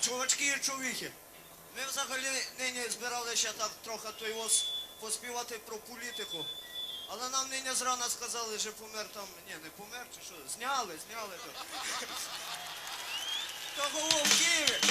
чувачки і чувіхи. Ми взагалі нині збиралися так трохи той ос поспівати про політику. Але нам нині зрана сказали, що помер там... Ні, не помер чи що. Зняли, зняли. То, в Києві.